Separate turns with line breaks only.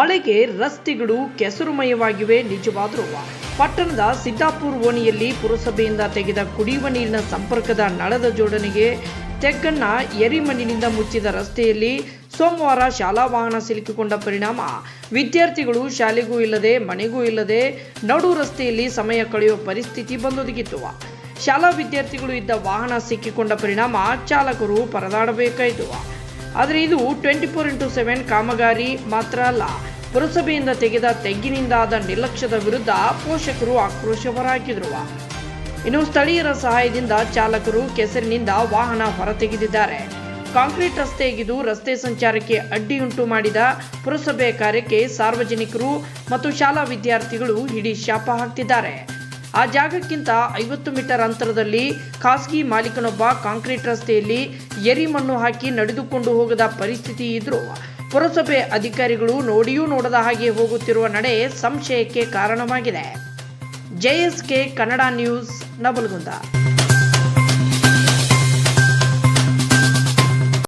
ಮಳೆಗೆ ರಸ್ತೆಗಳು ಕೆಸರುಮಯವಾಗಿವೆ ನಿಜವಾದರೂ ಪಟ್ಟಣದ ಸಿದ್ದಾಪುರ ಓಣಿಯಲ್ಲಿ ಪುರಸಭೆಯಿಂದ ತೆಗೆದ ಕುಡಿಯುವ ನೀರಿನ ಸಂಪರ್ಕದ ನಳದ ಜೋಡಣೆಗೆ ತೆಗ್ಗನ್ನ ಎರಿಮಣ್ಣಿನಿಂದ ಮುಚ್ಚಿದ ರಸ್ತೆಯಲ್ಲಿ ಸೋಮವಾರ ಶಾಲಾ ವಾಹನ ಸಿಲುಕಿಕೊಂಡ ಪರಿಣಾಮ. ವಿದ್ಯಾರ್ಥಿಗಳು ಶಾಲೆಗೂ ಇಲ್ಲದೆ ಮನೆಗೂ ಇಲ್ಲದೆ ನಡು ರಸ್ತೆಯಲ್ಲಿ ಸಮಯ ಕಳೆಯುವ ಪರಿಸ್ಥಿತಿ ಬಂದೊದಗಿತ್ತು. ಶಾಲಾ ವಿದ್ಯಾರ್ಥಿಗಳು ಇದ್ದ ವಾಹನ ಸಿಕ್ಕಿಕೊಂಡ ಪರಿಣಾಮ ಚಾಲಕರು ಪರದಾಡಬೇಕಾಯಿತು. ಆದರೆ ಇದು ಟ್ವೆಂಟಿ ಫೋರ್ ಇಂಟು ಸೆವೆನ್ ಕಾಮಗಾರಿ ಮಾತ್ರ ಅಲ್ಲ. ಪುರಸಭೆಯಿಂದ ತೆಗೆದ ತೆಗ್ಗಿನಿಂದಾದ ನಿರ್ಲಕ್ಷ್ಯದ ವಿರುದ್ಧ ಪೋಷಕರು ಆಕ್ರೋಶ ಹೊರಹಾಕಿದರು ಇನ್ನು ಸ್ಥಳೀಯರ ಸಹಾಯದಿಂದ ಚಾಲಕರು ಕೆಸರಿನಿಂದ ವಾಹನ ಹೊರತೆಗೆದಿದ್ದಾರೆ. ಕಾಂಕ್ರೀಟ್ ರಸ್ತೆ ರಸ್ತೆ ಸಂಚಾರಕ್ಕೆ ಅಡ್ಡಿಯುಂಟು ಮಾಡಿದ ಪುರಸಭೆ ಕಾರ್ಯಕ್ಕೆ ಸಾರ್ವಜನಿಕರು ಮತ್ತು ಶಾಲಾ ವಿದ್ಯಾರ್ಥಿಗಳು ಹಿಡಿ ಶಾಪ ಹಾಕ್ತಿದ್ದಾರೆ. ಆ ಜಾಗಕ್ಕಿಂತ ಐವತ್ತು ಮೀಟರ್ ಅಂತರದಲ್ಲಿ ಖಾಸಗಿ ಮಾಲೀಕನೊಬ್ಬ ಕಾಂಕ್ರೀಟ್ ರಸ್ತೆಯಲ್ಲಿ ಎರಿಮಣ್ಣು ಹಾಕಿ ನಡೆದುಕೊಂಡು ಹೋಗದ ಪರಿಸ್ಥಿತಿ ಇದ್ರೂ ಪುರಸಭೆ ಅಧಿಕಾರಿಗಳು ನೋಡಿಯೂ ನೋಡದ ಹಾಗೆ ಹೋಗುತ್ತಿರುವ ನಡೆ ಸಂಶಯಕ್ಕೆ ಕಾರಣವಾಗಿದೆ. ಜೆಎಸ್ಕೆ ಕನ್ನಡ ನ್ಯೂಸ್ ನಬಲಗುಂದ